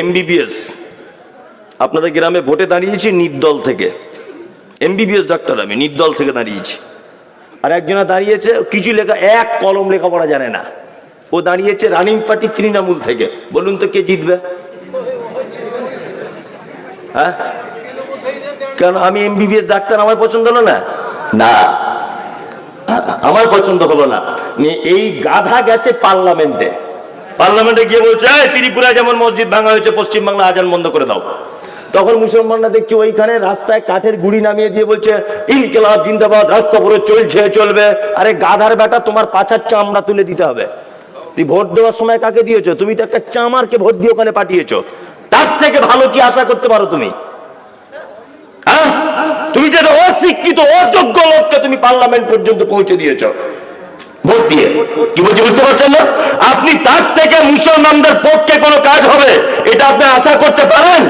MBBS আপনাদের গ্রামে ভোটে দাঁড়িয়েছি নির্দল থেকে। এমবিবিএস ডাক্তার আমি, নির্দল থেকে দাঁড়িয়েছি। আর একজনা দাঁড়িয়েছে, কিছু লেখা, এক কলম লেখাপড়া জানে না। ও দাঁড়িয়েছে রানিং পার্টি তৃণমূল থেকে। বলুন তো কে জিতবে? হ্যাঁ? কেন, আমি এমবিবিএস ডাক্তার, আমার পছন্দ হলো না? না। আমার পছন্দ হলো না, এই গাধা গেছে পার্লামেন্টে। পার্লামেন্টে গিয়ে বলছে "এই, ত্রিপুরা যেমন মসজিদ ভাঙা হয়েছে পশ্চিমবাংলা আজান বন্ধ করে দাও। তখন মুসলমানরা দেখছি ওইখানে রাস্তায় কাঠের গুড়ি নামিয়ে দিয়ে বলছে ইনকেলাব জিন্দাবাদ রাস্তা পুরো চলছে চলবে। আরে গাধার বেটা তোমার পাছার চামড়া তুলে দিতে হবে। তুই ভোট দেওয়ার সময় কাকে দিয়েছ? তুমি তো একটা চামারকে ভোট দিয়ে ওখানে পাঠিয়েছো। তার থেকে ভালো কি আশা করতে পারো তুমি? হ্যাঁ? তুমি যেটা অশিক্ষিত অযোগ্য লোককে তুমি পার্লামেন্ট পর্যন্ত পৌঁছে দিয়েছ। ভোট দিয়ে। কি বলছি বুঝতে পারছেন না? আপনি তার থেকে মুসলমানদের পক্ষে কোনো কাজ হবে এটা আপনি আশা করতে পারেন?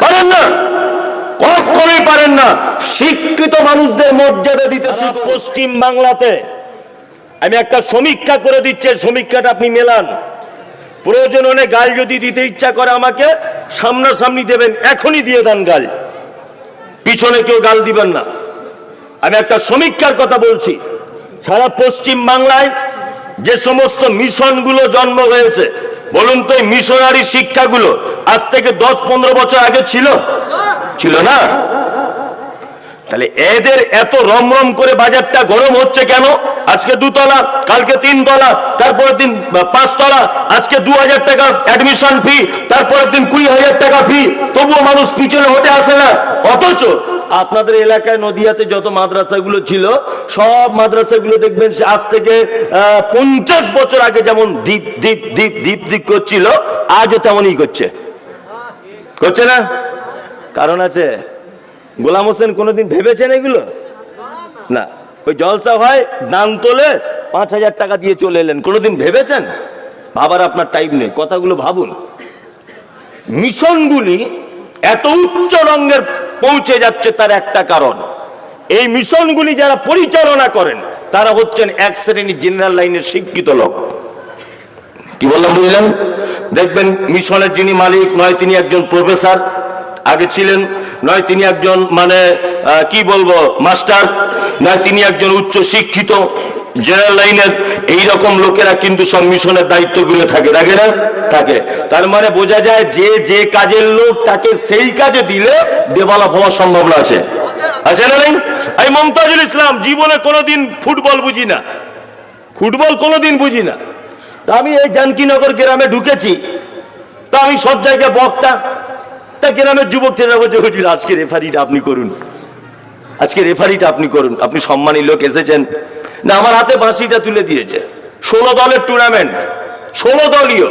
পারেন না। কখনোই পারেন না। শিক্ষিত মানুষদের মর্যাদা দিতে পশ্চিম বাংলাতে আমি একটা সমীক্ষা করে দিচ্ছি সমীক্ষাটা আপনি মেলান। প্রয়োজন হলে গাল যদি দিতে ইচ্ছা করে আমাকে সামনাসামনি দেবেন এখনই দিয়ে দেন গাল। পিছনে কেউ গাল দিবেন না। আমি একটা সমীক্ষার কথা বলছি। সারা পশ্চিম বাংলায় যে সমস্ত মিশনগুলো জন্ম হয়েছে, বলুন তো এই মিশনারি শিক্ষাগুলো আজ থেকে দশ পনেরো বছর আগে ছিল? ছিল না? তাহলে এদের এত রমরম করে বাজারটা গরম হচ্ছে কেন? আজকে দুতলা, কালকে তিনতলা, তারপরের দিন পাঁচতলা, আজকে দু হাজার টাকা অ্যাডমিশন ফি তারপরের দিন কুড়ি হাজার টাকা ফি তবুও মানুষ পিছনে হতে আসে না। অথচ আপনাদের এলাকায় নদিয়াতে যত মাদ্রাসাগুলো ছিল, সব মাদ্রাসাগুলো দেখবেন আজ থেকে পঞ্চাশ বছর আগে যেমন দ্বীপ দ্বীপ দ্বীপ দ্বীপ দ্বীপ করছিল, আজও তেমনই করছে। করছে না? কারণ আছে, গোলাম হোসেন কোনোদিন ভেবেছেন এগুলো? না। ওই জলসা হয় দান তোলে পাঁচ হাজার টাকা দিয়ে চলে এলেন। কোনোদিন ভেবেছেন? ভাবার আপনার টাইম নেই। কথাগুলো ভাবুন। মিশনগুলি এত উচ্চ রঙের পৌঁছে যাচ্ছে তার একটা কারণ। এই মিশনগুলি যারা পরিচালনা করেন, তারা হচ্ছেন এক শ্রেণির জেনারেল লাইনের শিক্ষিত লোক। কি বললাম, বুঝলেন? দেখবেন মিশনের যিনি মালিক, নয় তিনি একজন প্রফেসর, আগে ছিলেন, নয় তিনি একজন মানে কি বলব, মাস্টার, নয় তিনি একজন উচ্চ শিক্ষিত জেনারেল লাইনের এই রকম লোকেরা কিন্তু সব মিশনের দায়িত্বগুলো থাকে থাকে না? থাকে। তার মানে বোঝা যায় যে যে কাজের লোক তাকে সেই কাজে দিলে ডেভেলপ হওয়ার সম্ভাবনা আছে। আছে না নেই? আমি মমতাজুল ইসলাম, জীবনে কোনোদিন ফুটবল বুঝি না। ফুটবল কোনোদিন বুঝি না। তা আমি এই জানকীনগর গ্রামে ঢুকেছি। তা আমি সব জায়গায় বক্তা। তা গ্রামের যুবক ছেলেরা বলছে, হুজুর, আজকে রেফারিটা আপনি করুন। আজকে রেফারিটা আপনি করুন। আপনি সম্মানী লোক এসেছেন। না, আমার হাতে বাঁশিটা তুলে দিয়েছে। ষোলো দলের টুর্নামেন্ট ষোলো দলীয়।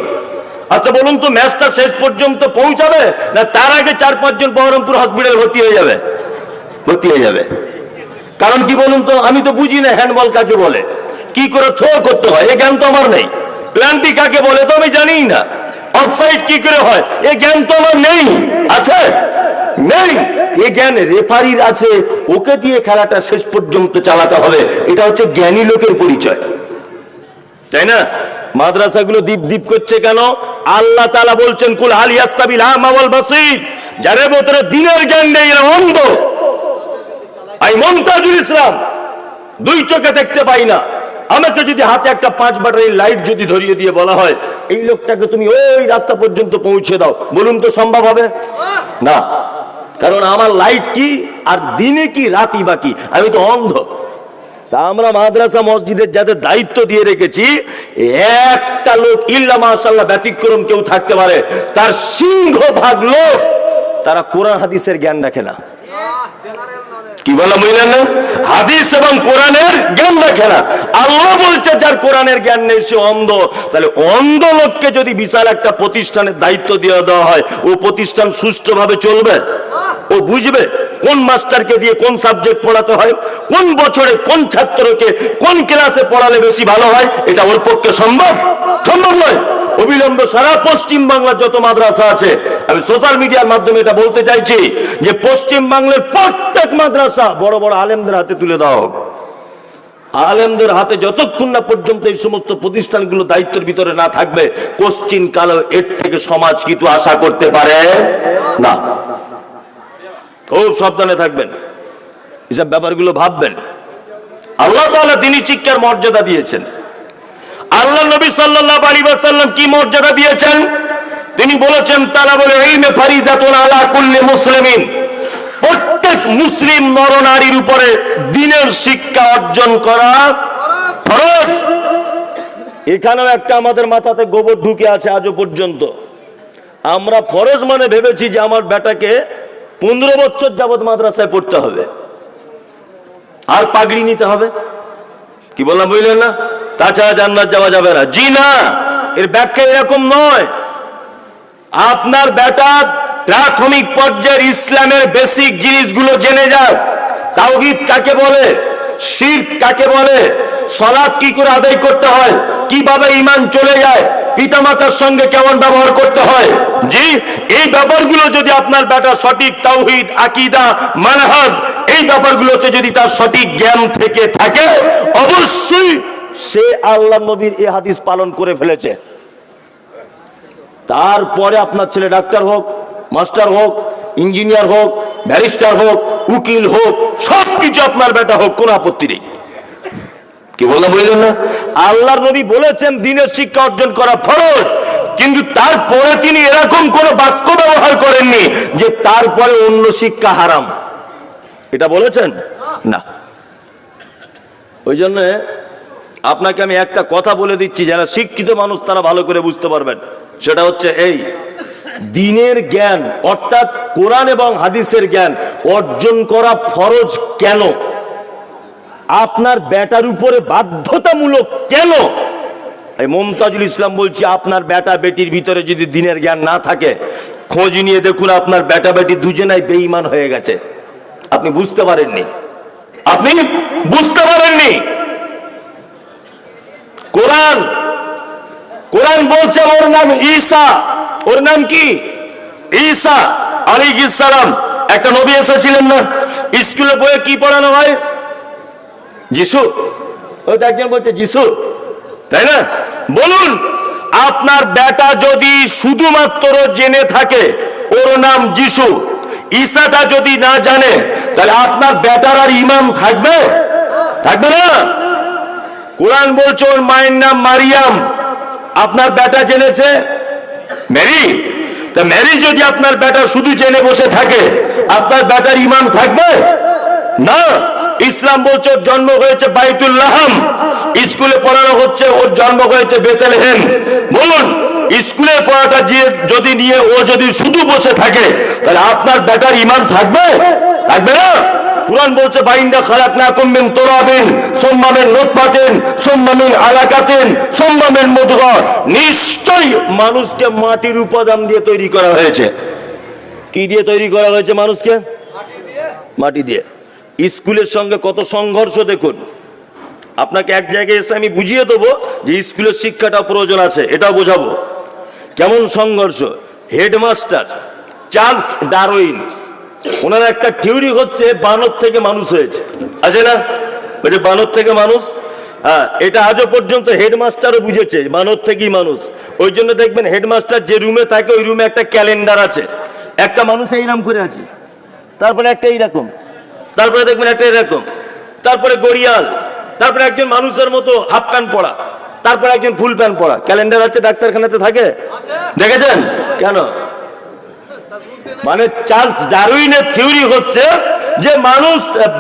আচ্ছা বলুন তো ম্যাচটা শেষ পর্যন্ত পৌঁছাবে? না, তার আগে চার পাঁচজন বহরমপুর হসপিটাল ভর্তি হয়ে যাবে? ভর্তি হয়ে যাবে। কারণ কি বলুন তো, আমি তো বুঝি না হ্যান্ডবল কাকে বলে। কি করে থ্রো করতে হয়, এ জ্ঞান তো আমার নেই। প্ল্যান্টি কাকে বলে তো আমি জানিই না। অফসাইড কি করে হয়, এ জ্ঞান তো আমার নেই। আছে? নেই। এ জ্ঞান রেফারির আছে। ওকে দিয়ে খেলাটা শেষ পর্যন্ত চালাতে হবে। এটা হচ্ছে জ্ঞানী লোকের পরিচয়। তাই না? মাদ্রাসাগুলো দীপ দীপ করছে কেন? আল্লাহ তালা বলছেন, কুল আল ইয়াস্তাবিল আমাল বাসির। যারে বোতরে দিনের জ্ঞান নেই, এরা অন্ধ। আমি মমতাজুল ইসলাম, দুই চোখে দেখতে পাই না। আমাকে যদি হাতে একটা পাঁচ ব্যাটারি লাইট যদি ধরিয়ে দিয়ে বলা হয়, এই লোকটাকে তুমি ওই রাস্তা পর্যন্ত পৌঁছে দাও। বলুন তো সম্ভব হবে? না। কারণ আমার লাইট কি আর দিনে কি রাতি বাকি আমি তো অন্ধ। তা আমরা মাদ্রাসা, মসজিদের যাদের দায়িত্ব দিয়ে রেখেছি, একটা লোক ইল্লা মাশাল্লাহ ব্যতিক্রম কেউ থাকতে পারে, তার সিংহ ভাগ লোক, তারা কোরআন, হাদিসের জ্ঞান রাখে না। কি বলা, বুঝলেন না? হাদিস এবং কোরআনের জ্ঞান রাখে না। আল্লাহ বলছে, যার কোরআনের জ্ঞান নেই, সে অন্ধ। তাহলে অন্ধ লোককে যদি বিশাল একটা প্রতিষ্ঠানের দায়িত্ব দিয়ে দেওয়া হয়, ও প্রতিষ্ঠান সুষ্ঠুভাবে চলবে? ও বুঝবে কোন মাস্টারকে দিয়ে কোন সাবজেক্ট পড়াতে হয়, কোন বছরে কোন ছাত্রকে কোন ক্লাসে পড়ালে বেশি ভালো হয়, এটা ওর পক্ষে সম্ভব? সম্ভব নয়। অবিলম্বে সারা পশ্চিম বাংলার যত মাদ্রাসা আছে, আমি সোশ্যাল মিডিয়ার মাধ্যমে এটা বলতে চাইছি যে পশ্চিম বাংলার প্রত্যেক মাদ্রাসা বড় বড় আলেমদের হাতে তুলে দাও আলেমদের হাতে যতক্ষণ না পর্যন্ত এই সমস্ত প্রতিষ্ঠানগুলো দায়িত্বের ভিতরে না থাকবে, কোশ্চিন কালো এর থেকে সমাজ কিন্তু আশা করতে পারে না। খুব সাবধানে থাকবেন। এসব ব্যাপারগুলো ভাববেন। আল্লাহ তাআলা দিনী শিক্ষার মর্যাদা দিয়েছেন। আল্লাহ নবী সাল্লাল্লাহু আলাইহি ওয়াসাল্লাম কি মর্যাদা দিয়েছেন? তিনি বলেছেন তারা বলে ইলমে ফারিজাতুন আলা কুল্লি মুসলিমিন। প্রত্যেক মুসলিম নরনারীর উপরে দিনের শিক্ষা অর্জন করা ফরজ। এখানেও একটা আমাদের মাথাতে গোবর ঢুকে আছে আজও পর্যন্ত। আমরা ফরজ মানে ভেবেছি যে আমার বেটাকে পনেরো বছর যাবৎ মাদ্রাসায় পড়তে হবে। আর পাগড়ি নিতে হবে। কি বললাম, বুঝলেন না? তাছাড়া জান্নাত যাওয়া যাবে না। জি না, এর ব্যাখ্যা এরকম নয়। আপনার বেটা প্রাথমিক পর্যায়ের ইসলামের বেসিক জিনিসগুলো জেনে যাক। তাওহিদ কাকে বলে? শির কাকে বলে? সলাদ কি করে আদায় করতে হয়? কীভাবে ইমান চলে যায়? পিতামাতার সঙ্গে কেমন ব্যবহার করতে হয়? জি, এই ব্যাপারগুলো যদি আপনার বেটা সঠিক তাওহিদ, আকিদা, মানহাজ, এই ব্যাপারগুলোতে যদি তার সঠিক জ্ঞান থেকে থাকে, অবশ্যই সে আল্লাহ নবীর এই হাদিস পালন করে ফেলেছে। তারপরে আপনার ছেলে ডাক্তার হোক, মাস্টার হোক, ইঞ্জিনিয়ার হোক, ব্যারিস্টার হোক, উকিল হোক সব কিছু আপনার বেটা হোক, কোনো আপত্তি নেই। কি বললাম বুঝলেন না? আল্লাহর নবী বলেছেন, দিনের শিক্ষা অর্জন করা ফরজ। কিন্তু তারপরে তিনি এরকম কোন বাক্য ব্যবহার করেননি যে তারপরে অন্য শিক্ষা হারাম। এটা বলেছেন? না। ওই জন্য আপনাকে আমি একটা কথা বলে দিচ্ছি, যারা শিক্ষিত মানুষ তারা ভালো করে বুঝতে পারবেন। সেটা হচ্ছে এই, দিনের জ্ঞান, অর্থাৎ কোরআন এবং হাদিসের জ্ঞান অর্জন করা ফরজ কেন? আপনার বেটার উপরে বাধ্যতামূলক কেন? মমতাজুল ইসলাম বলছি, আপনার বেটা বেটির ভিতরে যদি দিনের জ্ঞান না থাকে, খোঁজ নিয়ে দেখুন আপনার বেটা বেটি দুজনাই বেঈমান হয়ে গেছে। আপনি বুঝতে পারেননি? আপনি বুঝতে পারেননি? কোরআন কোরআন বলছে ওর নাম ঈসা। ওর নাম কি? ঈসা আলাইহিস সালাম। একটা নবী এসেছিলেন না? স্কুলে বইয়ে কি পড়ানো হয়? যিশু। ওই তো একজন বলছে, যিশু। তাই না? বলুন, আপনার বেটা যদি শুধুমাত্র জেনে থাকে ওর নাম যিশু ঈসাটা যদি না জানে, তাহলে আপনার বেটার আর ইমাম থাকবে? থাকবে না? কোরআন বলছে ওর মায়ের নাম মারিয়াম। আপনার বেটা জেনেছে? মেরি তা মেরি যদি আপনার বেটা শুধু জেনে বসে থাকে, আপনার বেটার ইমাম থাকবে? না। ইসলাম বলছে, ওর জন্ম হয়েছে বাইতুল্লাহাম স্কুলে পড়ানো হচ্ছে, ওর জন্ম হয়েছে বেতেলহেম। বলুন, স্কুলে পড়াটা যে যদি নিয়ে ও যদি শুধু বসে থাকে, তাহলে আপনার বেটার ইমান থাকবে? থাকবে না? কোরআন বলছে, বাইন্দা খালাক না কমবেন তোরাবেন সোম্মামের নোটপাতেন সোম্মামের আলাকাতেন সোম্মামের মধুয়া নিশ্চয়ই মানুষকে মাটির উপাদান দিয়ে তৈরি করা হয়েছে। কি দিয়ে তৈরি করা হয়েছে মানুষকে? মাটি দিয়ে। স্কুলের সঙ্গে কত সংঘর্ষ দেখুন। আপনাকে এক জায়গায় এসে আমি বুঝিয়ে দেবো যে স্কুলের শিক্ষাটা প্রয়োজন আছে, এটাও বোঝাবো। কেমন সংঘর্ষ? হেডমাস্টার চার্লস ডারউইন, ওনার একটা থিওরি হচ্ছে বানর থেকে মানুষ হয়েছে। আছে না? ওই যে বানর থেকে মানুষ? হ্যাঁ এটা আজও পর্যন্ত হেডমাস্টারও বুঝেছে বানর থেকেই মানুষ। ওই জন্য দেখবেন হেডমাস্টার যে রুমে থাকে, ওই রুমে একটা ক্যালেন্ডার আছে। একটা মানুষ এইরকম করে আছে। তারপরে একটা এইরকম তারপরে দেখবেন একটা এরকম। তারপরে গড়িয়াল। তারপরে একজন মানুষের মতো হাফ প্যান্ট পরা। তারপরে একজন ফুল প্যান্ট পরা। ক্যালেন্ডার আছে, ডাক্তারখানাতে থাকে? দেখেছেন? কেন? মানে চার্লস ডারউইনের থিওরি হচ্ছে যে মানুষ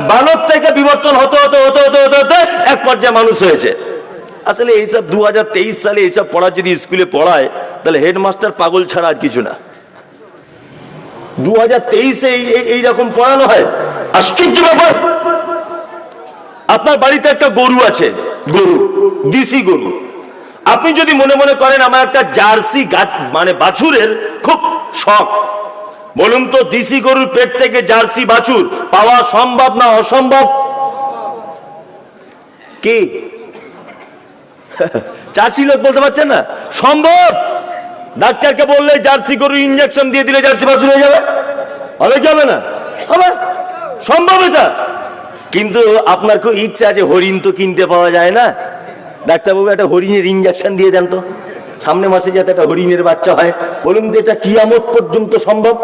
বানর থেকে বিবর্তন হতে হতে হতে হতে হতে হতে এক পর্যায়ে মানুষ হয়েছে। আসলে এইসব দু হাজার তেইশ সালে এইসব পড়া যদি স্কুলে পড়ায়, তাহলে হেডমাস্টার পাগল ছাড়া আর কিছু না। দু হাজার তেইশে এইরকম পড়ানো হয়? আশ্চর্য ব্যাপার। আপনার বাড়িতে একটা গরু আছে। গরু। দিশি গরু। আপনি যদি মনে মনে করেন আমার একটা জার্সি গাছ মানে বাছুরের খুব শখ। বলুন তো দিশি গরুর পেট থেকে জার্সি বাছুর পাওয়া সম্ভব না অসম্ভব? কি? চাষি লোক বলতে পারছেন না? সম্ভব? ডাক্তারকে বললে জার্সি গরু ইঞ্জেকশন দিয়ে দিলে জার্সি বাছুর হয়ে যাবে। হবে কি হবে না? হবে। সম্ভব এটা। কিন্তু আপনার খুব ইচ্ছা আছে হরিণ তো কিনতে পাওয়া যায় না? ডাক্তারবাবু, একটা হরিণের ইঞ্জেকশন দিয়ে দেন তো। সামনে মাসে যাতে একটা হরিণের বাচ্চা হয়। বলুন তো, এটা কিয়ামত পর্যন্ত সম্ভব?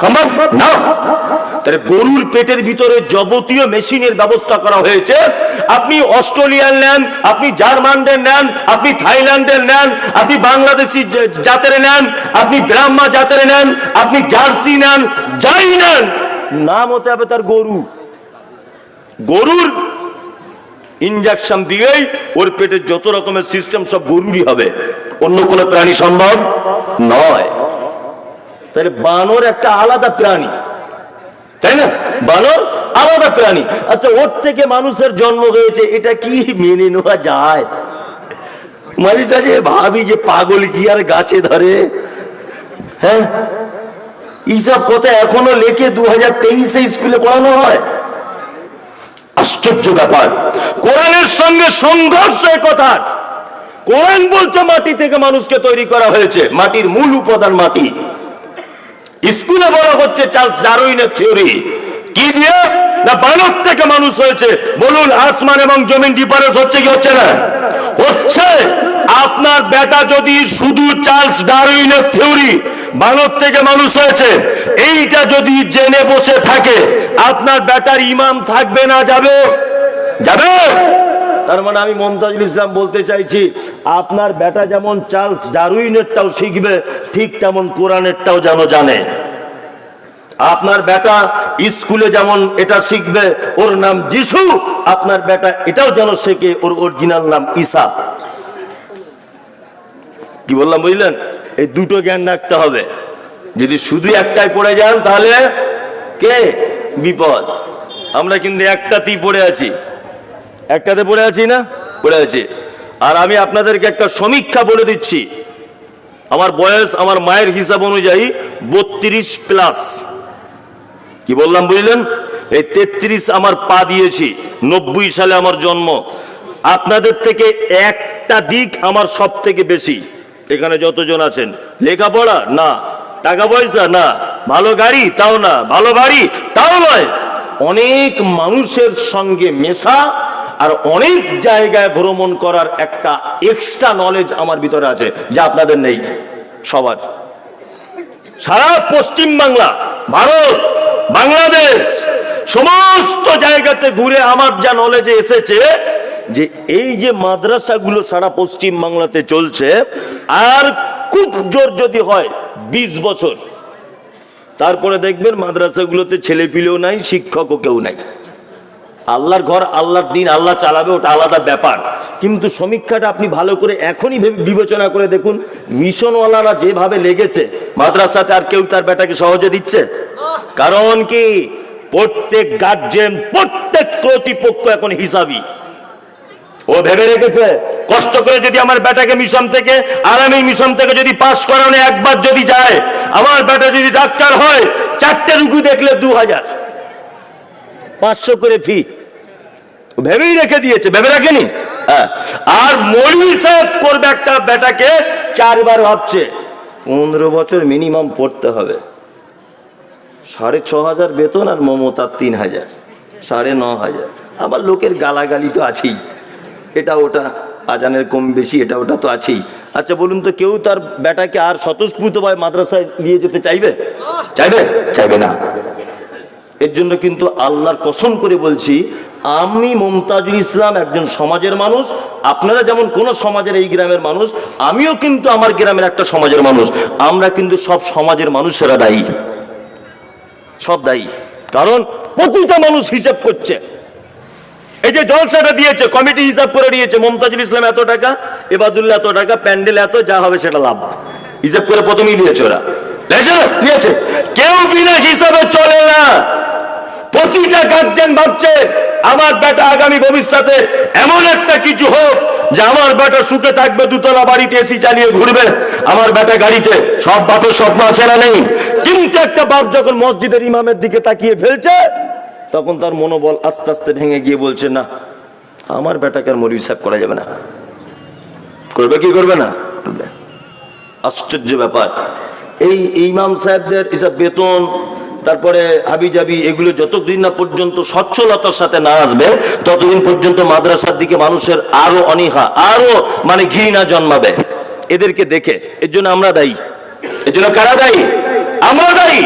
সম্ভব? না। তাহলে গরুর পেটের ভিতরে যাবতীয় মেশিনের ব্যবস্থা করা হয়েছে। আপনি অস্ট্রেলিয়ান নেন, আপনি জার্মানদের নেন, আপনি থাইল্যান্ডের নেন, আপনি বাংলাদেশি জাতের নেন, আপনি ব্রাহ্মা জাতের নেন, আপনি জার্সি নেন, যাই নেন নাম হতে হবে তার গরু। গরুর ইঞ্জেকশন দিয়েই ওর পেটে যত রকমের সিস্টেম সব গরুরই হবে। অন্য কোনো প্রাণী সম্ভব নয়। তাহলে বানর একটা আলাদা প্রাণী। তাই না? বানর আলাদা প্রাণী। আচ্ছা ওর থেকে মানুষের জন্ম হয়েছে, এটা কি মেনে নেওয়া যায়? মাঝে সাঝে ভাবি যে পাগল কি আর গাছে ধরে? হ্যাঁ? এইসব কথা এখনও লেখে দু হাজার তেইশে স্কুলে পড়ানো হয়। আশ্চর্য ব্যাপার। কোরআনের সঙ্গে সংঘর্ষ কথা। কোরআন বলছে মাটি থেকে মানুষকে তৈরি করা হয়েছে, মাটির মূল উপাদান মাটি। স্কুলে বলা হচ্ছে চার্লস জারুইনের থিওরি। কি দিয়ে? না বানর থেকে মানুষ হয়েছে। বলুন, আসমান এবং জমিন ডিফারেন্স হচ্ছে কি হচ্ছে না? হচ্ছে। আপনার বেটা যদি শুধু চার্লস ডারউইনের থিওরি বানর থেকে মানুষ হয়েছে, এইটা যদি জেনে বসে থাকে, আপনার বেটার ইমাম থাকবে না, যাবে? যাবে? তার মানে আমি মমতাজুল ইসলাম বলতে চাইছি, আপনার বেটা যেমন চার্লস ডারউইনেরটাও শিখবে, ঠিক তেমন কোরআনেরটাও যেন জানে। আপনার বেটা স্কুলে যেমন এটা শিখবে, ওর নাম যিশু, আপনার বেটা এটাও যেন শেখে, ওর অরিজিনাল নাম ঈসা। কি বললাম, বুঝলেন? এই দুটো জ্ঞান রাখতে হবে। যদি শুধু একটাই পড়ে যান, তাহলে কে? বিপদ। আমরা কিন্তু একটাতেই পড়ে আছি। একটাতে পড়ে আছি না? পড়ে আছি। আর আমি আপনাদেরকে একটা সমীক্ষা বলে দিচ্ছি। আমার বয়স, আমার মায়ের হিসাব অনুযায়ী বত্রিশ প্লাস কি বললাম বুঝলেন? এই তেত্রিশ আমার পা দিয়েছি, নব্বই সালে আমার জন্ম। আপনাদের থেকে একটা দিক আমার সব থেকে বেশি। এখানে যতজন আছেন, লেখাপড়া? না। টাকা পয়সা? না। ভালো গাড়ি? তাও না। ভালো বাড়ি? তাও নয়। অনেক মানুষের সঙ্গে মেশা আর অনেক জায়গায় ভ্রমণ করার একটা এক্সট্রা নলেজ আমার ভিতরে আছে, যা আপনাদের নেই। সবার। সারা পশ্চিম বাংলা ভারত। বাংলাদেশ সমস্ত জায়গাতে ঘুরে আমার যা নলেজে এসেছে যে এই যে মাদ্রাসাগুলো সারা পশ্চিম বাংলাতে চলছে, আর খুব জোর যদি হয় বিশ বছর। তারপরে দেখবেন মাদ্রাসাগুলোতে ছেলে পিলেও নাই, শিক্ষকও কেউ নাই। আল্লাহর ঘর, আল্লাহর দিন, আল্লাহ চালাবে, ওটা আলাদা ব্যাপার। কিন্তু সমীক্ষাটা আপনি ভালো করে এখনই বিবেচনা করে দেখুন, মিশনওয়ালারা যেভাবে লেগেছে, মাদ্রাসাতে আর কেউ তার বেটাকে সহজে দিচ্ছে? কারণ কি? প্রত্যেক গার্জেন প্রত্যেক কর্তৃপক্ষ এখন হিসাবই ও ভেবে রেখেছে, কষ্ট করে যদি আমার বেটাকে মিশন থেকে, আর মিশন থেকে যদি পাশ করানো একবার যদি যায়, আমার বেটা যদি ডাক্তার হয়, চারটে রুগু দেখলে দু হাজার পাঁচশো করে ফি ভেবেই রেখে দিয়েছে, ভেবে রাখেনি? হ্যাঁ। আর মৌলভী সাহেব করবে একটা বেটাকে চারবার ভাবছে, পনেরো বছর মিনিমাম পড়তে হবে। সাড়ে ছ হাজার বেতন আর মমতার তিন হাজার, সাড়ে ন হাজার। আবার লোকের গালাগালি তো আছেই। এটা ওটা, আজানের কম বেশি, এটা ওটা তো আছেই। আচ্ছা বলুন তো, কেউ তার বেটাকে আর স্বতঃস্ফূর্তভাবে মাদ্রাসায় নিয়ে যেতে চাইবে? চাইবে? চাইবে না। এর জন্য কিন্তু আল্লাহর কসম করে বলছি, আমি মমতাজুল ইসলাম একজন সমাজের মানুষ, আপনারা যেমন কোন সমাজের এই গ্রামের মানুষ, আমিও কিন্তু আমার গ্রামের একটা সমাজের মানুষ। আমরা কিন্তু সব সমাজের মানুষেরা দায়ী। সব দায়ী। কারণ প্রতিটা মানুষ হিসাব করছে। এই যে জলসাটা দিয়েছে, কমিটি হিসাব করে দিয়েছে, মমতাজুল ইসলাম এত টাকা, এবাদুল্লাহ এত টাকা, প্যান্ডেল এত, যা হবে সেটা লাভ। হিসাব করে প্রথমেই দিয়েছে ওরা। দিয়েছে? কেউ বিনা হিসাবে চলে না। প্রতিটা গার্জেন ভাবছে, আমার বেটা আগামী ভবিষ্যতে এমন একটা কিছু হোক যে আমার বেটা সুখে থাকবে, দুতলা বাড়িতে এসি চালিয়ে ঘুরবে, আমার বেটা গাড়িতে সব বাপের স্বপ্ন আছে না নেই? কিন্তু একটা বাপ যখন মসজিদের ইমামের দিকে তাকিয়ে ফেলছে, তখন তার মনোবল আস্তে আস্তে ভেঙে গিয়ে বলছে, না, আমার বেটাকে আর মরি হিসাব করা যাবে না। করবে কি করবে না? আশ্চর্য ব্যাপার। এই ইমাম সাহেবদের এসব বেতন তারপরে হাবিজাবি এগুলো যতদিন না পর্যন্ত সচ্ছলতার সাথে না আসবে, ততদিন পর্যন্ত মাদ্রাসার দিকে মানুষের আরও অনীহা, আরও মানে ঘৃণা জন্মাবে। এদেরকে দেখে, এর জন্য আমরা দায়ী। এর জন্য কারা দায়ী? আমরা দায়ী।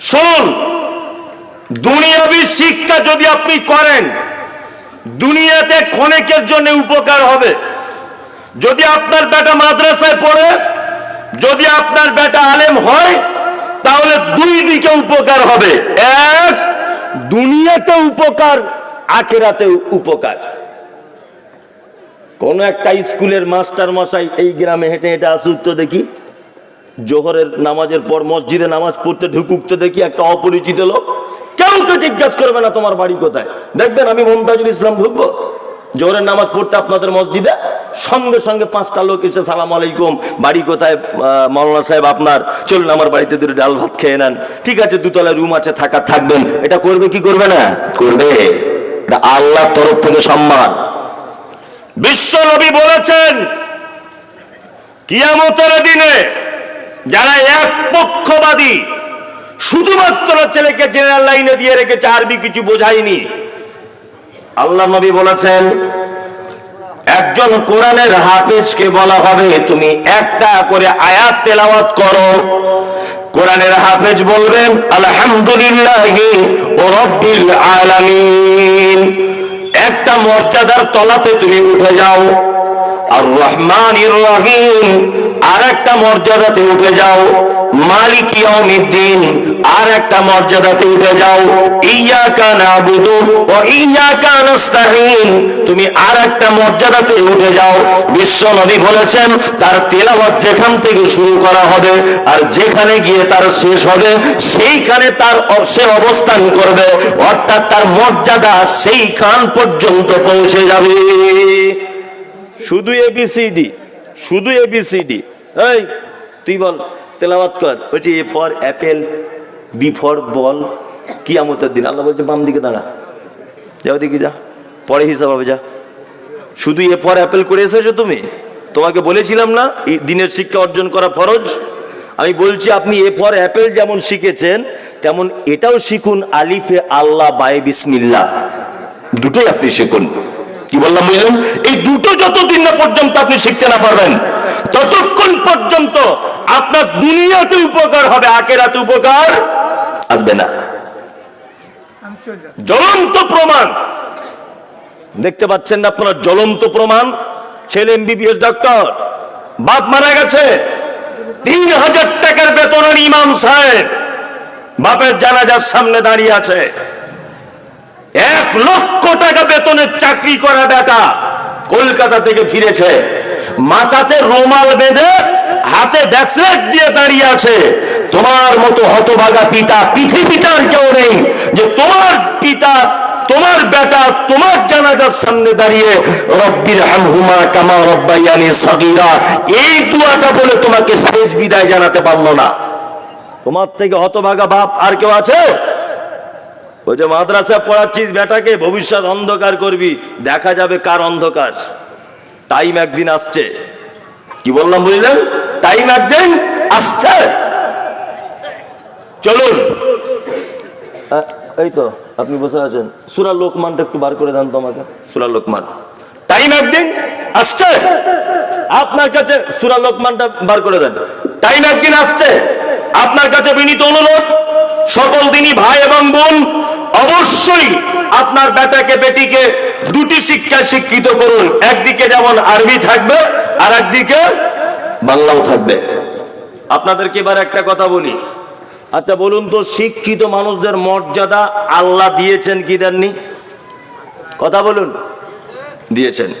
শুনুন দুনিয়াবি শিক্ষা যদি আপনি করেন, দুনিয়াতে ক্ষণেকের জন্য উপকার হবে। যদি আপনার বেটা মাদ্রাসায় পড়ে যদি আপনার বেটা আলেম হয়, তাহলে দুই দিকে উপকার হবে। এক, দুনিয়াতে উপকার আখেরাতে উপকার। কোন একটা স্কুলের মাস্টার মশাই এই গ্রামে হেঁটে হেঁটে আসুক তো দেখি। জোহরের নামাজের পর মসজিদে নামাজ পড়তে ঢুকুক তো দেখি একটা অপরিচিত লোক। কেউ তো জিজ্ঞাসা করবে না তোমার বাড়ি কোথায়। দেখবেন আমি মমতাজুল ইসলাম ঢুকবো। জোহরের নামাজ পড়তে আপনাদের মসজিদে সঙ্গে সঙ্গে পাঁচটা লোক এসে, সালাম আলাইকুম, বাড়ি কোথায়? মৌলানা সাহেব আপনার। চলুন আমার বাড়িতে দুটো ডাল ভাত খেয়ে নেন। ঠিক আছে, দুতলা রুম আছে থাকার থাকবেন। এটা করবে কি করবে না? করবে। এটা আল্লাহর তরফ থেকে সম্মান। বিশ্ব নবী বলেছেন, কিয়ামতের দিনে যারা এক পক্ষবাদী শুধুমাত্র ছেলেকে জেনারেল লাইনে দিয়ে রেখেছে, আরবি কিছু বোঝায়নি। আল্লাহ নবী বলেছেন একজন কোরআনের হাফেজকে বলা হবে, তুমি একটা করে আয়াত তেলাওয়াত করো। কোরআনের হাফেজ বলবেন, আলহামদুলিল্লাহ রব্বিল আলামিন। একটা মর্যাদার তলাতে তুমি উঠে যাও, আর রহমান রহিম। আর একটা মর্যাদাতে উঠে যাও মালিক ইয়াউমিদ্দিন আর একটা মর্যাদাতে উঠে যাও। ইয়াকা নাবুদু ও ইয়াকা নাস্তাইন তুমি আর একটা মর্যাদাতে উঠে যাও। বিশ্ব নবী বলেছেন, তার তেলাওয়াত যেখান থেকে শুরু করা হবে আর যেখানে গিয়ে তার শেষ হবে, সেইখানে তার সে অবস্থান করবে। অর্থাৎ তার মর্যাদা সেইখান পর্যন্ত পৌঁছে যাবে। শুধু এবিসিডি শুধু এবিসিডি এই, তুই বল। তেলাওয়াত কর। বলছি, A for apple, B for ball, কিয়ামতের দিন। আল্লাহ বলছে, বাম দিকে দাঁড়া। যাও দিকে যা। পরে হিসাব হবে, যা। শুধু এ ফর অ্যাপেল করে এসেছ তুমি? তোমাকে বলেছিলাম না দিনের শিক্ষা অর্জন করা ফরজ? আমি বলছি, আপনি এ ফর অ্যাপেল যেমন শিখেছেন, তেমন এটাও শিখুন, আলিফে আল্লাহ বাই বিসমিল্লাহ। দুটোই আপনি শিখুন। কি বললাম বুঝলেন? এই দুটো যতদিন না পর্যন্ত আপনি শিখতে না পারবেন, ততক্ষণ পর্যন্ত আপনার দুনিয়াতে উপকার হবে, আখেরাতে উপকার আসবে না। জ্বলন্ত প্রমাণ। দেখতে পাচ্ছেন না আপনারা জ্বলন্ত প্রমাণ? ছেলে এমবিবিএস ডক্টর বাপ মারা গেছে। তিন হাজার টাকার বেতনের ইমাম সাহেব বাপের জানাজার সামনে দাঁড়িয়ে আছে। এক লক্ষ টাকা বেতনের চাকরি করা বেটা কলকাতা থেকে ফিরেছে। মাথাতে রোমাল বেঁধে হাতে ব্যাসলেট দিয়ে দাঁড়িয়ে আছে। তোমার মতো হতভাগা পিতা পৃথিবীতে আর কেউ নেই যে তোমার পিতা, তোমার বেটা, তোমার জানাজার সামনে দাঁড়িয়ে রব্বির হামহুমা কামা রব্বাইয়ানি সগীরা, এই দুয়াটা বলে তোমাকে শেষ বিদায় জানাতে পারল না। তোমার থেকে হতভাগা বাপ আর কেউ আছে? ওই যে মাদ্রাসা পড়াচ্ছিস বেটাকে, ভবিষ্যৎ অন্ধকার করবি। দেখা যাবে কার অন্ধকার। টাইম একদিন আসছে। কি বললাম বুঝলেন? টাইম একদিন আসছে। চলুন। এই তো, আপনি বসে আছেন। সুরা লোকমানটা একটু বার করে দেন তো আমাকে সুরা লোকমান। টাইম একদিন আসছে। আপনার কাছে সুরা লোকমানটা বার করে দেন। টাইম একদিন আসছে। আপনার কাছে বিনীত অনুরোধ, সকল দিনই ভাই এবং বোন অবশ্যই আপনার বেটাকে, বেটিকে দুটি শিক্ষায় শিক্ষিত করুন। একদিকে যেমন আরবি থাকবে আর একদিকে বাংলাও থাকবে। আপনাদেরকে এবার একটা কথা বলি। আচ্ছা বলুন তো, শিক্ষিত মানুষদের মর্যাদা আল্লাহ দিয়েছেন কি দেননি? কথা বলুন। দিয়েছেন।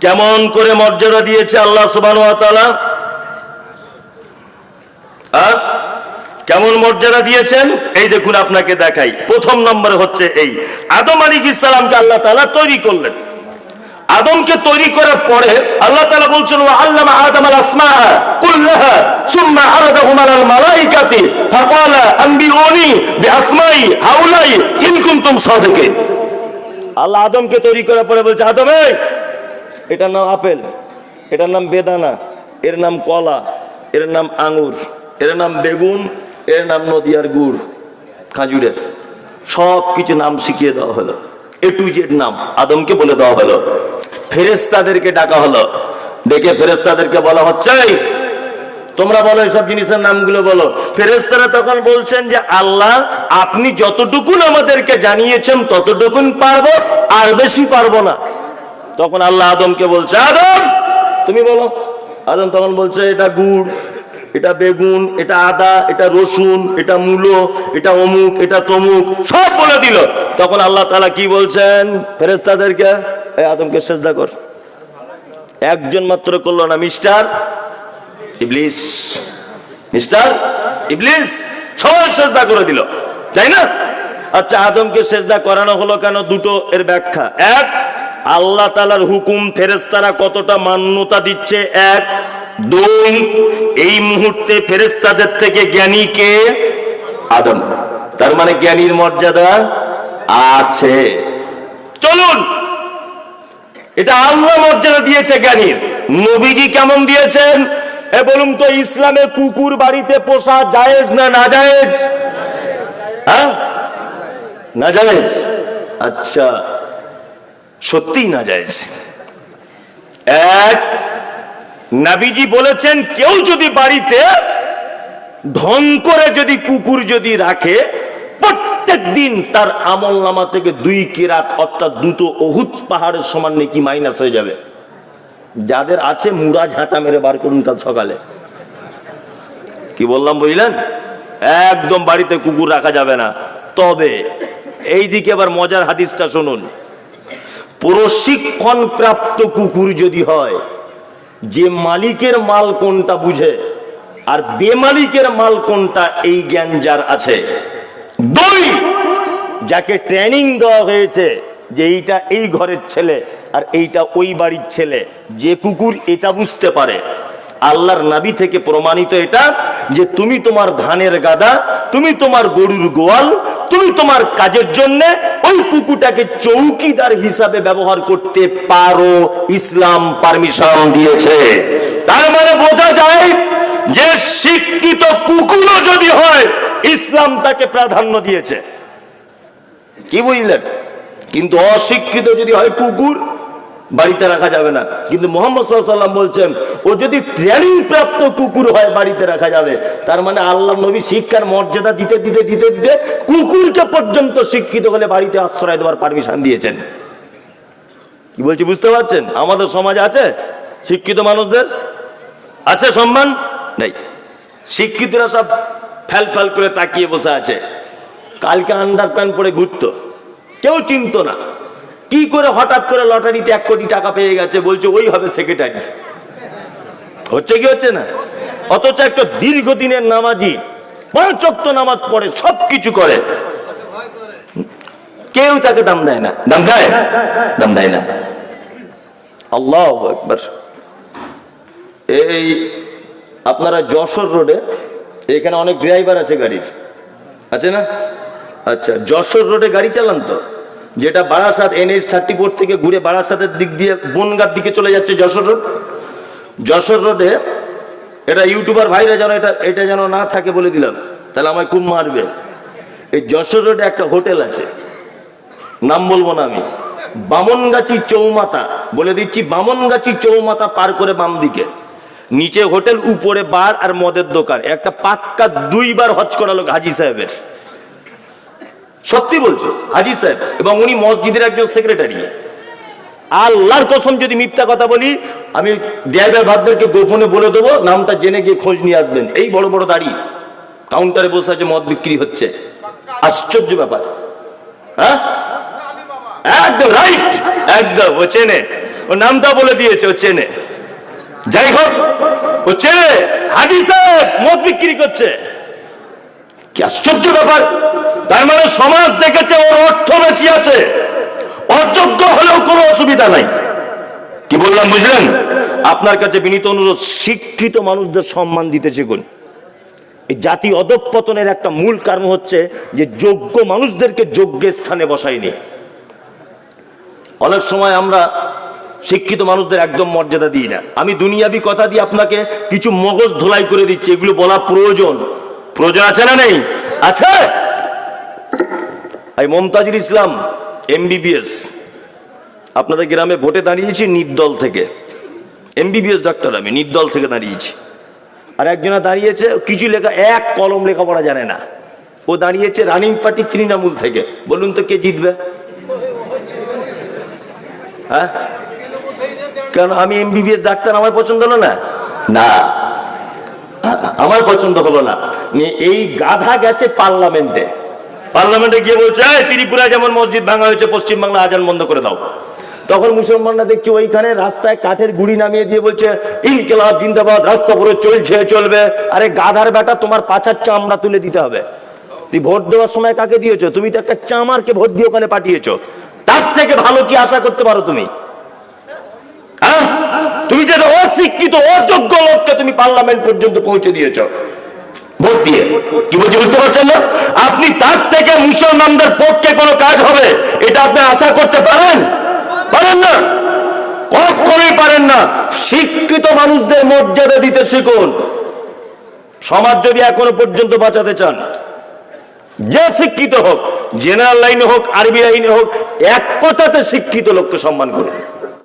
কেমন করে মর্যাদা দিয়েছে আল্লাহ সুবান কেমন মর্যাদা দিয়েছেন, এই দেখুন আপনাকে দেখাই। প্রথম নম্বরে হচ্ছে এই। আদম আলী ইসলামকে আল্লাহ তালা তৈরি করলেন। আদমকে তৈরি করার পরে আল্লাহ তাআলা বলছেন, ওয়া আল্লাহ আদম আল আসমাআ কুল্লাহা সুম্মা আরাদাহুম আলাল মালাইকাতি ফাকালা আনবিউনি বিআসমাই হাউলাই ইন কুনতুম সাদিকিন. আল্লাহ আদমকে তৈরি করার পরে বলছে, আদম এটার নাম আপেল, এটার নাম বেদানা, এর নাম কলা, এর নাম আঙ্গুর এর নাম বেগুন এর নাম নদিয়ার গুড়, খাজুরের। সব কিছু নাম শিখিয়ে দেওয়া হলো। এ টু জেড নাম আদমকে বলে দেওয়া হলো। ফেরেস্তাদেরকে ডাকা হলো। ডেকে ফেরেস্তাদেরকে বলা হচ্ছে তোমরা বলো এইসব জিনিসের নামগুলো বলো। ফেরেস্তারা তখন বলছেন যে, আল্লাহ, আপনি যতটুকুন আমাদেরকে জানিয়েছেন, ততটুকুন পারব, আর বেশি পারব না। তখন আল্লাহ আদমকে বলছে, আদম, তুমি বলো। আদম তখন বলছে, এটা গুড় এটা বেগুন, এটা আদা, এটা রসুন, এটা মূলো, এটা অমুক, এটা তমুক, সব বলে দিল। তখন আল্লাহ তালা কি বলছেন? ফেরেস্তাদেরকে এই আদমকে সেজদা কর। একজন মাত্র করল না, মিস্টার ইবলিস। মিস্টার ইবলিস, সবাই সেজদা করে দিল। তাই না? আচ্ছা আদমকে সেজদা করানো হলো কেন? দুটো এর ব্যাখ্যা। এক, আল্লাহ তালার হুকুম ফেরেস্তারা কতটা মান্যতা দিচ্ছে? এক দুই, এই মুহূর্তে ফেরেস্তাদের থেকে জ্ঞানী কে? আদম। তার মানে জ্ঞানীর মর্যাদা আছে। চলুন। এটা আল্লাহ মর্যাদা দিয়েছে জ্ঞানীর। নবীজি কেমন দিয়েছেন? এ বলুন তো ইসলামে কুকুর বাড়িতে পোষা জায়েজ না না জায়েজ হ্যাঁ? না জায়েজ আচ্ছা সত্যিই না জায়েজ এক নাবিজি বলেছেন, কেউ যদি বাড়িতে ঢং করে যদি কুকুর যদি রাখে প্রত্যেক দিন তার আমল নামা থেকে দুই কিরাত, অর্থাৎ দুটো অহুত পাহাড়ের সমান নাকি মাইনাস হয়ে যাবে। যাদের আছে মুড়া ঝাঁটা মেরে বার করুন কাল সকালে। কি বললাম, বুঝলেন? একদম বাড়িতে কুকুর রাখা যাবে না। তবে এই দিকে আবার মজার হাদিসটা শুনুন। প্রশিক্ষণ প্রাপ্ত কুকুর যদি হয় যে মালিকের মাল কোনটা বুঝে আর বেমালিকের মাল কোনটা এই জ্ঞান যার আছে। দুই, যাকে ট্রেনিং দেওয়া হয়েছে যে এইটা এই ঘরের ছেলে আর এইটা ওই বাড়ির ছেলে, যে কুকুর এটা বুঝতে পারে। আল্লাহর নাবি থেকে প্রমাণিত এটা যে তুমি তোমার ধানের গাদা, তুমি তোমার গরুর গোয়াল, তুমি তোমার কাজের জন্য ওই কুকুরটাকে চৌকিদার হিসাবে ব্যবহার করতে পারো, ইসলাম পারমিশন দিয়েছে। তার মানে বোঝা যায় যে শিক্ষিত কুকুরও যদি হয়, ইসলাম তাকে প্রাধান্য দিয়েছে। কি বুঝলেন? কিন্তু অশিক্ষিত যদি হয় কুকুর বাড়িতে রাখা যাবে না। কিন্তু মোহাম্মদ সাল্লাম বলছেন, ও যদি ট্রেনিং প্রাপ্ত কুকুর হয় বাড়িতে রাখা যাবে, তার মানে আল্লাহ নবী শিক্ষার মর্যাদা দিতে দিতে দিতে দিতে কুকুরকে পর্যন্ত শিক্ষিত হলে বাড়িতে আশ্রয় দেওয়ার পারমিশন দিয়েছেন। কি বলছি, বুঝতে পারছেন? আমাদের সমাজ আছে শিক্ষিত মানুষদের? আছে সম্মান? নেই। শিক্ষিতরা সব ফ্যাল ফ্যাল করে তাকিয়ে বসে আছে। কালকে আন্ডার প্যান্ট পরে ঘুরতো। কেউ চিনতো না। কি করে হঠাৎ করে লটারিতে এক কোটি টাকা পেয়ে গেছে বলছে, ওই হবে সেক্রেটারি হচ্ছে কি হচ্ছে না? অথচ একটা দীর্ঘদিনের নামাজি পাঁচক্ত নামাজ পড়ে সব কিছু করে। কেউ তাকে দাম দেয় না। দাম দেয়? দাম দেয় না। আল্লাহ একবার এই আপনারা যশোর রোডে, এখানে অনেক ড্রাইভার আছে গাড়ির। আছে না? আচ্ছা যশোর রোডে গাড়ি চালান তো? যেটা বারাসাত এনএইচ থার্টি ফোর থেকে ঘুরে বারাসাতের দিক দিয়ে বনগার দিকে চলে যাচ্ছে যশোর রোড। যশোর রোডে এটা ইউটিউবার ভাইরা যেন এটা এটা যেন না থাকে বলে দিলাম, তাহলে আমায় খুব মারবে। এই যশোর রোডে একটা হোটেল আছে, নাম বলব না আমি, বামনগাছি চৌমাতা, বলে দিচ্ছি বামনগাছি চৌমাথা পার করে বাম দিকে। নিচে হোটেল, উপরে বার আর মদের দোকান। একটা পাক্কা দুইবার হজ করা লোক হাজি সাহেবের। সত্যি বলছো? হাজি সাহেব, এবং উনি মসজিদের একজন সেক্রেটারি আল্লাহর কসম যদি মিথ্যা কথা বলি, আমি ড্রাইভার ভাবদেরকে গোপনে বলে দেবো, নামটা জেনে গিয়ে খোঁজ নিয়ে আসবেন। এই বড় বড় দাড়ি কাউন্টারে বসে আছে, মদ বিক্রি হচ্ছে। আশ্চর্য ব্যাপার। হ্যাঁ? একদম রাইট একদম, ও চেনে। ও নামটা বলে দিয়েছে, ও চেনে। যাই হোক, ও চেনে। হাজি সাহেব, মদ বিক্রি করছে। কি আশ্চর্য ব্যাপার? তার মানে সমাজ দেখেছে ওর অর্থ বেশি আছে। অযোগ্য হলেও কোনো অসুবিধা নাই। কি বললাম, বুঝলেন? আপনার কাছে বিনীত অনুরোধ, শিক্ষিত মানুষদের সম্মান দিতে শিখুন। এই জাতি অধঃপতনের একটা মূল কারণ হচ্ছে যে যোগ্য মানুষদেরকে যোগ্য স্থানে বসায়নি। অনেক সময় আমরা শিক্ষিত মানুষদের একদম মর্যাদা দিই না। আমি দুনিয়াবি কথা দিয়ে আপনাকে কিছু মগজ ধোলাই করে দিচ্ছি, এগুলো বলা প্রয়োজন। প্রয়োজন আছে না নেই? আছে। এই মমতাজুল ইসলাম এমবিবিএস আপনাদের গ্রামে ভোটে দাঁড়িয়েছি নির্দল থেকে। এমবিবিএস ডাক্তার আমি, নির্দল থেকে দাঁড়িয়েছি। আর একজনা দাঁড়িয়েছে, কিছু লেখা, এক কলম লেখাপড়া জানে না। ও দাঁড়িয়েছে রানিং পার্টি তৃণমূল থেকে। বলুন তো কে জিতবে? হ্যাঁ? কেন, আমি এমবিবিএস ডাক্তার, আমার পছন্দ হলো না? না। আমার পছন্দ হলো না। এই গাধা গেছে পার্লামেন্টে। পার্লামেন্টে গিয়ে বলছে ত্রিপুরা যেমন মসজিদ ভাঙা হয়েছে, পশ্চিমবাংলা আজান বন্ধ করে দাও। তখন মুসলমানরা দেখছি ওইখানে রাস্তায় কাঠের গুড়ি নামিয়ে দিয়ে বলছে, ইনকেলাব, জিন্দাবাদ, রাস্তা পুরো চলছে চলবে। আরে, গাধার বেটা তোমার পাছার চামড়া তুলে দিতে হবে। তুই ভোট দেওয়ার সময় কাকে দিয়েছ? তুমি তো একটা চামারকে ভোট দিয়ে ওখানে পাঠিয়েছো। তার থেকে ভালো কি আশা করতে পারো তুমি? হ্যাঁ? তুমি যে অশিক্ষিত, অযোগ্য লোককে তুমি পার্লামেন্ট পর্যন্ত পৌঁছে দিয়েছ। ভোট দিয়ে। কি বলছি, বুঝতে পারছেন না? আপনি তার থেকে মুসলমানদের পক্ষে কোনো কাজ হবে, এটা আপনি আশা করতে পারেন? পারেন না? কখনোই পারেন না। শিক্ষিত মানুষদের মর্যাদা দিতে শিখুন। সমাজ যদি এখনও পর্যন্ত বাঁচাতে চান, যে শিক্ষিত হোক, জেনারেল লাইনে হোক, আরবি লাইনে হোক, এক কথাতে শিক্ষিত লোককে সম্মান করুন।